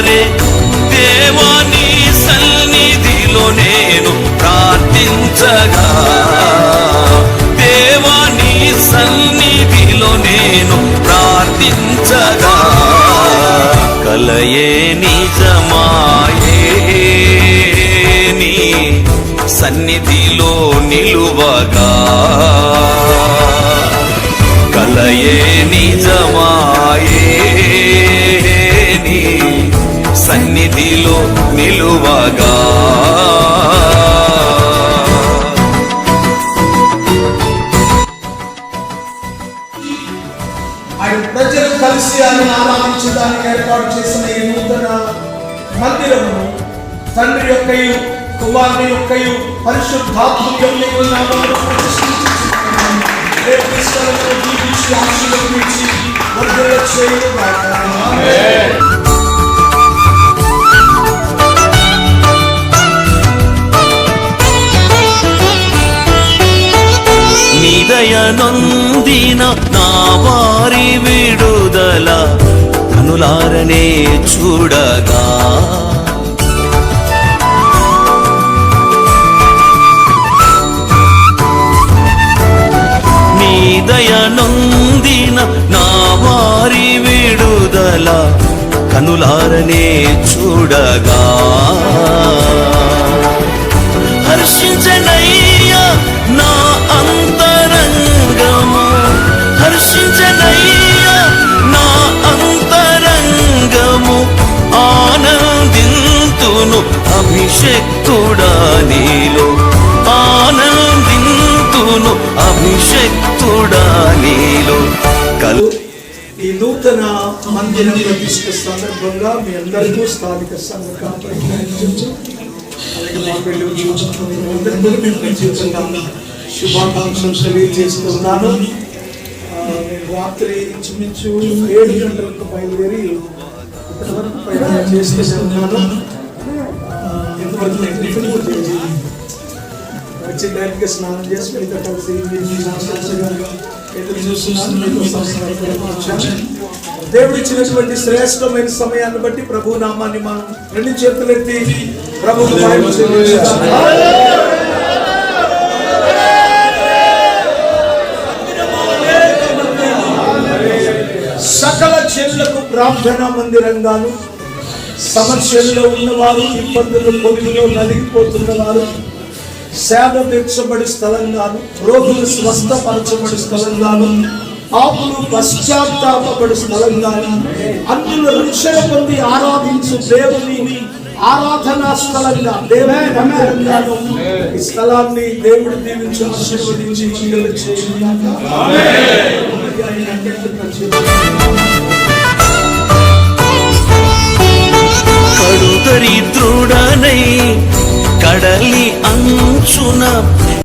తెరువారే దేవాని సన్నిధిలో నేను ప్రార్థించగా. దేవాని సన్నిధిలో నేను ప్రార్థించగా. కలయే నిజమాయే నీ సన్నిధిలో నిలువగా. కలయే నిజమాయే సన్నిధిలో నిలువగా ప్రజలు కలిసి ఆయన ఆరాధించడానికి ఏర్పాటు చేసిన ఈ నూతన మందిరమును తండ్రి యొక్కయు కుమారుని యొక్క క్రీస్తులను దీవించి ఆశీర్వదించి చేయుగాక. నిదయ నొందిన నా వారి విడుదల కనులారనే చూడగా. నీదయ నొందిన నా వారి విడుదల కనులారనే చూడగా. హర్షించనయ్యా అభిషక్తుడా నీలో. ఆనందింతును అభిషక్తుడా నీలో. కలు ఈ నూతన మందిరం ప్రతిష్ట సందర్భంగా మీ అందరికీ స్థానిక సంఘ శుభాకాంక్షలు తెలియజేస్తున్నాను. రాత్రి ఇంచుమించు ఏడు గంటలకు బయలుదేరి ఇప్పటి చేస్తున్నాను. వచ్చి డైరెక్ట్గా స్నానం చేసి మీతో కలిసి ఎదురు చూస్తున్నాను దేవుడు ఇచ్చినటువంటి శ్రేష్టమైన సమయాన్ని బట్టి ప్రభు నామాన్ని మనం రెండు చేతులెత్తి ప్రభు సకల చెల్లకు ప్రార్థనా మందిరంగాను సమస్యల్లో ఉన్నవారు ఇబ్బందులు పొద్దులో నలిగిపోతున్న వారు సేవ తీర్చబడి స్థలంగాను రోగులు స్వస్థపరచబడి స్థలంగాను ఆపులు పశ్చాత్తాపడి స్థలంగాను అన్యుల రక్షణ పొంది ఆరాధించు దేవుని ఆరాధనా స్థలంగా దేవే మందిరంగాను ఈ స్థలాన్ని దేవుడు దీవించి ఆశీర్వదించి up.